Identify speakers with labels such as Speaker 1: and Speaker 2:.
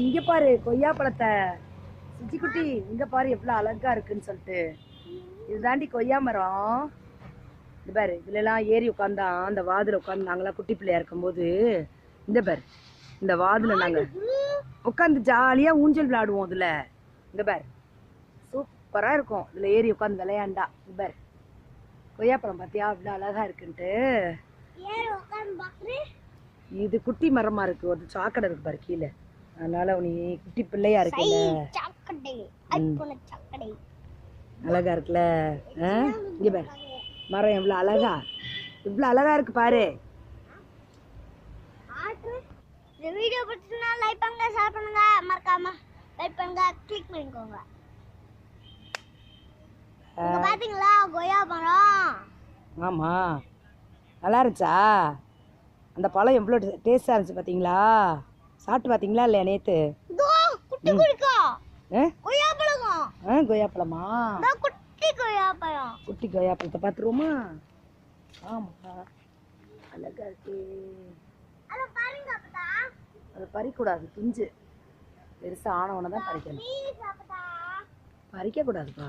Speaker 1: இங்க பாரு கொய்யா பழத்தை சுச்சிக்குட்டி இங்க பாரு எவ்வளவு அழகா இருக்குன்னு சொல்லிட்டு. இதுதாண்டி கொய்யா மரம் இது பாரு இதுல எல்லாம் ஏறி உட்காந்தா அந்த வாதுல உட்காந்து நாங்களாம் குட்டி பிள்ளையா இருக்கும்போது இந்த பாரு இந்த வாதுல நாங்க உட்காந்து ஜாலியா ஊஞ்சல் விளையாடுவோம் இதுல இந்த பாரு சூப்பரா இருக்கும். இதுல ஏறி உட்காந்து விளையாண்டா இந்த பாரு. கொய்யாப்பழம் பாத்தியா அவ்வளவு அழகா இருக்குன்ட்டு. இது குட்டி மரமா இருக்கு ஒரு சாக்கடை இருக்கு பாரு கீழே. அதனால நீ குட்டி பிள்ளையா இருக்குல்ல.
Speaker 2: சாக்கடை. ஐபோன சாக்கடை.
Speaker 1: அழகா இருக்குல்ல? இங்க பாரு. மரம் எவ்வளவு அழகா? இவ்வளவு அழகா இருக்கு பாரு.
Speaker 2: இந்த வீடியோ பிடிச்சிருந்தா லைக் பண்ணுங்க ஷேர் பண்ணுங்க. மறக்காம லைக் பண்ணுங்க கிளிக் பண்ணிக்கோங்க. இங்க பாத்தீங்களா? கொய்யா மரம்.
Speaker 1: ஆமா. நல்லா இருந்துச்சா? அந்த பழம் எவ்வளோ டேஸ்டா இருந்துச்சு பாத்தீங்களா? சாப்பிட்டு பாத்தீங்களா இல்லையா
Speaker 2: குடிக்கா
Speaker 1: ஆ?
Speaker 2: கொய்யா பழம்
Speaker 1: ஆ? கொய்யாப்பழமா.
Speaker 2: குட்டி கொய்யா பழம்
Speaker 1: குட்டி கொய்யாப்பழத்தை பார்த்துருவோமா? ஆமா அழகா இருக்கு. அத பறிக்கூடாது பிஞ்சு. பெருசா ஆனவனை தான் பறிக்கணும்.
Speaker 2: ப்ளீஸ் அப்பதா
Speaker 1: பறிக்க கூடாதுப்பா